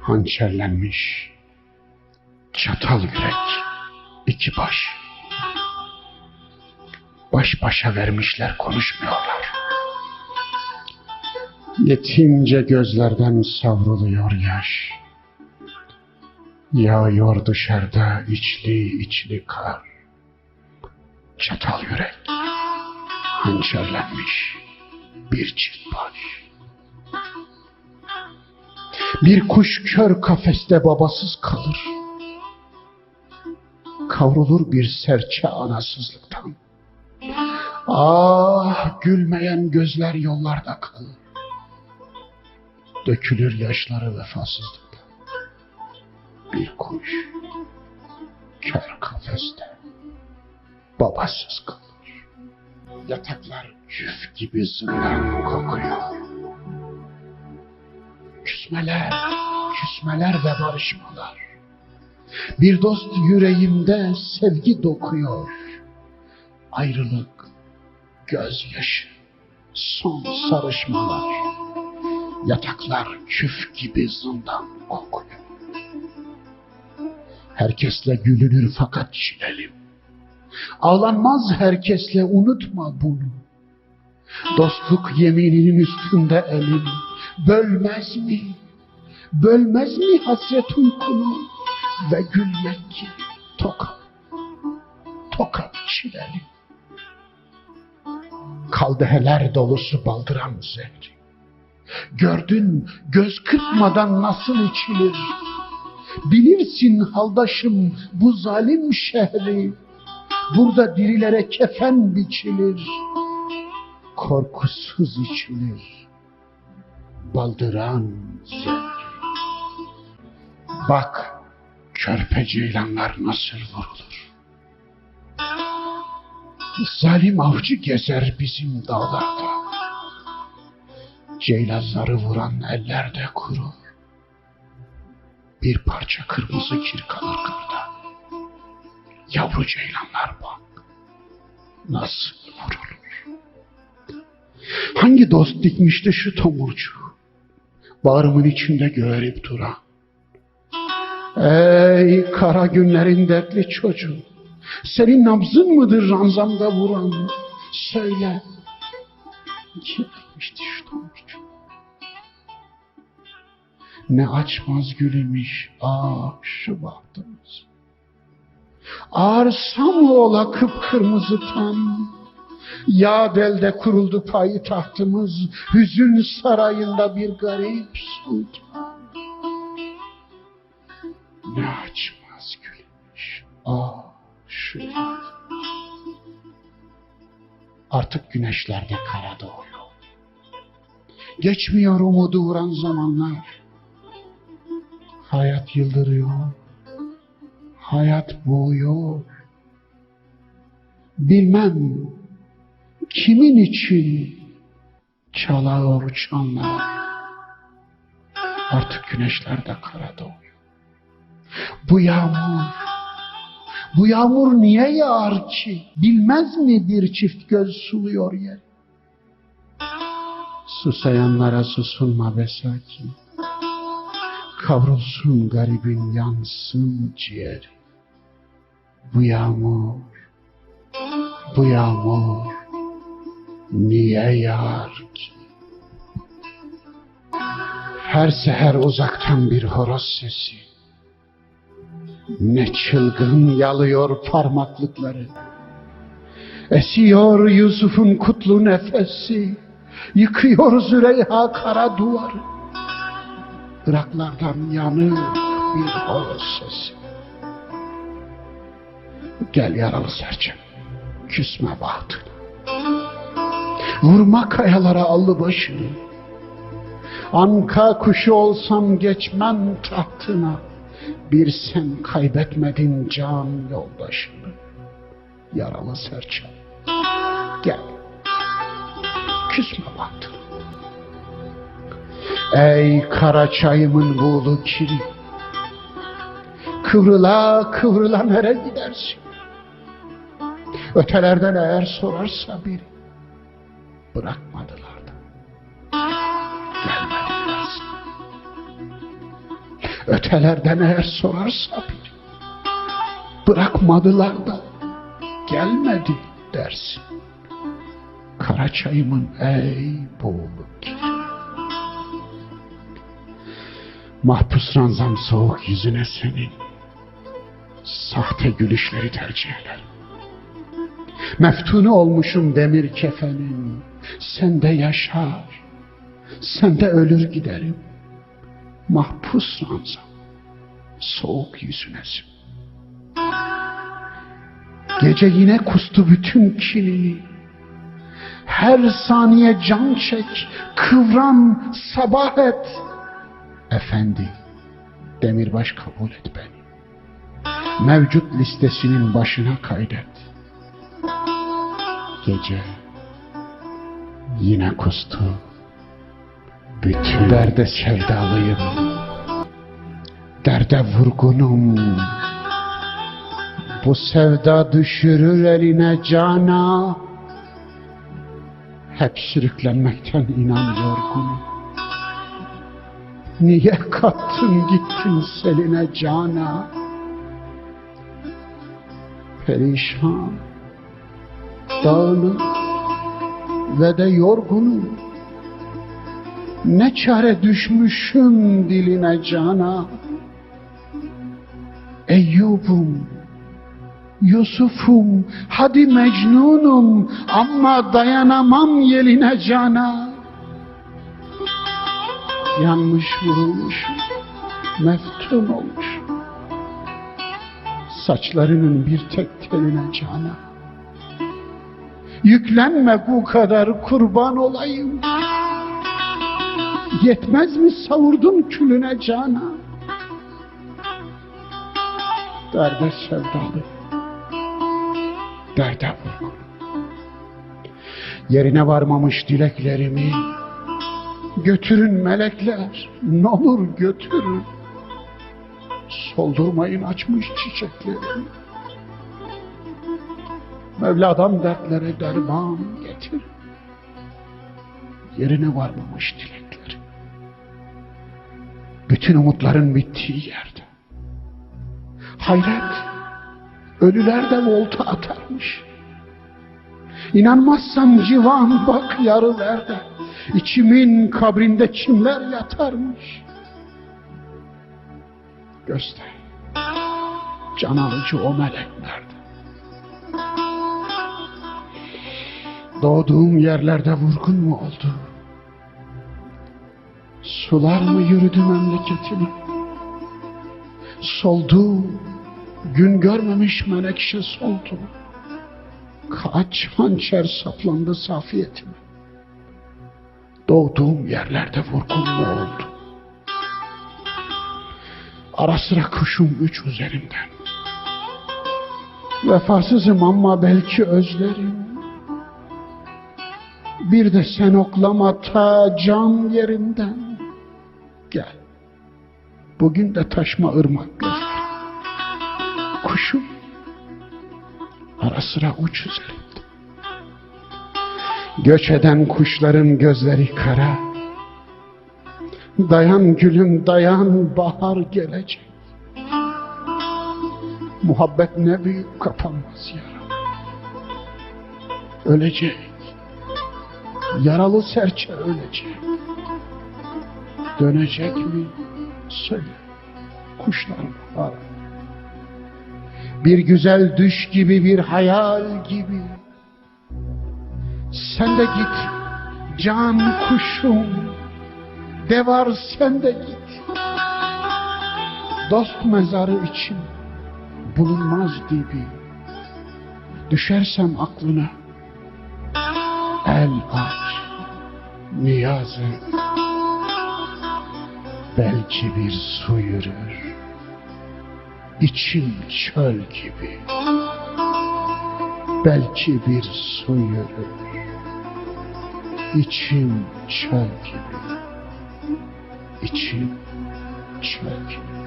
hançerlenmiş, çatal yürek, iki baş. Baş başa vermişler konuşmuyorlar. Yetimce gözlerden savruluyor yaş. Yağıyor dışarıda içli içli kar. Çatal yürek, hançerlenmiş bir çift baş. Bir kuş kör kafeste babasız kalır. Kavrulur bir serçe anasızlıktan. Ah gülmeyen gözler yollarda kalır. Dökülür yaşları vefasızlıktan. Bir kuş kör kafeste babasız kalır. Yataklar küf gibi zindan kokuyor. Küsmeler, küsmeler ve barışmalar. Bir dost yüreğimde sevgi dokuyor. Ayrılık, gözyaşı, son sarışmalar. Yataklar küf gibi zindan kokuyor. Herkesle gülünür fakat çilelim. Ağlanmaz herkesle unutma bunu. Dostluk yemininin üstünde elim. Bölmez mi? Bölmez mi hasret uykunu? Ve gülmek ki toka, toka çileli. Kaldeheler dolusu baldıran zehri. Gördün göz kırpmadan nasıl içilir? Bilirsin haldaşım bu zalim şehri. Burada dirilere kefen biçilir. Korkusuz içilir. Baldıran zehri. Bak körpe ceylanlar nasıl vurulur. Zalim avcı gezer bizim dağlarda. Ceylanları vuran eller de kurur. Bir parça kırmızı kir kalır kırda. Yavru ceylanlar bak. Nasıl vurulur. Hangi dost dikmişti şu tomurcu? Bağrımın içinde göğerip duran. Ey kara günlerin dertli çocuğu. Senin nabzın mıdır ranzamda vuran? Söyle. Kim dikmişti şu tomurcu? Ne açmaz gülümiş ah şu bahtımız. Ağırsam ola kıpkırmızı tam. Ya delde kuruldu payı tahtımız. Hüzün sarayında bir garip sultan. Ne açmaz gülmüş. Ah Artık güneşlerde kara doğuyor. Geçmiyor umudu vuran zamanlar. Hayat yıldırıyor. Hayat boğuyor. Bilmem kimin için çalıyor çanlar. Artık güneşlerde kara doğuyor. Bu yağmur, bu yağmur niye yağar ki? Bilmez mi bir çift göz suluyor yer? Susayanlara susunma be sakin. Kavrulsun garibin yansın ciğeri. Bu yağmur, bu yağmur niye yağar ki? Her seher uzaktan bir horoz sesi. Ne çılgın yalıyor parmaklıkları. Esiyor Yusuf'un kutlu nefesi. Yıkıyor Züleyha kara duvarı. Iraklardan yanık bir horoz sesi. Gel yaralı serçem, küsme bahtını. Vurma kayalara allı başını. Anka kuşu olsam geçmem tahtına. Bir sen kaybetmedin can yoldaşını. Yaralı serçem, gel, küsme bahtını. Ey kara çayımın buğulu kiri, kıvrıla kıvrıla nereye gidersin? Ötelerden eğer sorarsa biri, bırakmadılar da. Gelmediler. Ötelerden eğer sorarsa biri, bırakmadılar da gelmedi dersin. Karaçayımın ey boğulu gidi. Mahpus ranzam soğuk yüzüne senin, sahte gülüşleri tercih ederim. Meftunu olmuşum demir kefenin, sende yaşar, sende ölür giderim. Mahpus ranzam, soğuk yüzünesin. Gece yine kustu bütün kinini, her saniye can çek, kıvran, sabah et. Efendi, demirbaş kabul et beni. Mevcut listesinin başına kaydet. Gece yine kustu. Bütün derde sevdalıyım. Derde vurgunum. Bu sevda düşürür eline cana. Hep sürüklenmekten inan yorgunum. Niye kattın gittin seline cana? Perişan, dağınık ve de yorgunum. Ne çare düşmüşüm diline cana. Eyyubum, Yusuf'um, hadi Mecnun'um ama dayanamam yeline cana. Yanmış vurulmuş, meftun olmuş. Saçlarının bir tek teline cana. Yüklenme bu kadar kurban olayım. Yetmez mi savurdun külüne cana? Derde sevdalı, derde vurgun. Yerine varmamış dileklerimi götürün melekler, ne olur götürün. Soldurmayın açmış çiçeklerimi. Mevladan dertlere derman getir. Yerine varmamış dilekleri. Bütün umutların bittiği yerde. Hayret, ölüler de volta atarmış. İnanmazsan civan bak yarılerde. İçimin kabrinde kimler yatarmış. Göster, can alıcı o meleklerde. Doğduğum yerlerde vurgun mu oldu? Sular mı yürüdü memleketimi? Soldu, gün görmemiş menekşe soldu. Kaç hançer saplandı safiyetime. Doğduğum yerlerde vurgun mu oldu? Ara sıra kuşum üç üzerimden. Vefasızım ama belki özlerim. Bir de sen oklama ta can yerimden. Gel. Bugün de taşma ırmak gözler. Kuşum. Ara sıra uç üzerimde. Göç eden kuşların gözleri kara. Dayan gülüm dayan bahar gelecek. Muhabbet ne büyük kapanmaz yara. Ölecek. Yaralı serçe ölecek. Dönecek mi? Söyle. Kuşlarım var. Bir güzel düş gibi bir hayal gibi. Sen de git can kuşum. De var sen de git. Dost mezarı için bulunmaz dibi. Düşersem aklına el aç, niyaz et. Belki bir su yürür, içim çöl gibi. Belki bir su yürür, içim çöl gibi. İçim çöl gibi.